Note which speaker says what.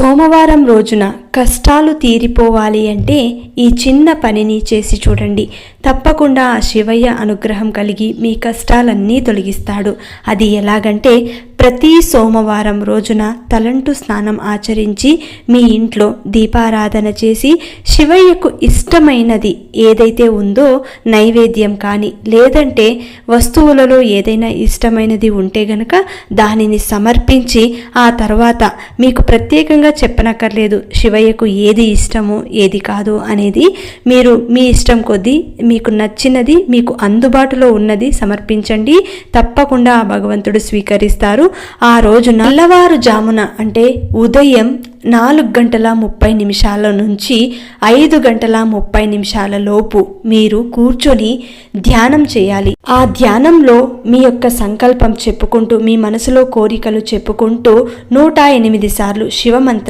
Speaker 1: సోమవారం రోజున కష్టాలు తీరిపోవాలి అంటే ఈ చిన్న పనిని చేసి చూడండి. తప్పకుండా ఆ శివయ్య అనుగ్రహం కలిగి మీ కష్టాలన్నీ తొలగిస్తాడు. అది ఎలాగంటే ప్రతి సోమవారం రోజున తలంటు స్నానం ఆచరించి మీ ఇంట్లో దీపారాధన చేసి శివయ్యకు ఇష్టమైనది ఏదైతే ఉందో నైవేద్యం కానీ లేదంటే వస్తువులలో ఏదైనా ఇష్టమైనది ఉంటే గనక దానిని సమర్పించి ఆ తర్వాత మీకు ప్రత్యేకంగా చెప్పనక్కర్లేదు. శివయ్య శివయ్యకు ఏది ఇష్టము ఏది కాదు అనేది మీరు మీ ఇష్టం కొద్దీ మీకు నచ్చినది మీకు అందుబాటులో ఉన్నది సమర్పించండి. తప్పకుండా ఆ భగవంతుడు స్వీకరిస్తారు. ఆ రోజు నల్లవారు జామున అంటే ఉదయం నాలుగు గంటల ముప్పై నిమిషాల నుంచి ఐదు గంటల ముప్పై నిమిషాల లోపు మీరు కూర్చొని ధ్యానం చేయాలి. ఆ ధ్యానంలో మీ యొక్క సంకల్పం చెప్పుకుంటూ మీ మనసులో కోరికలు చెప్పుకుంటూ నూట ఎనిమిది సార్లు శివమంత్ర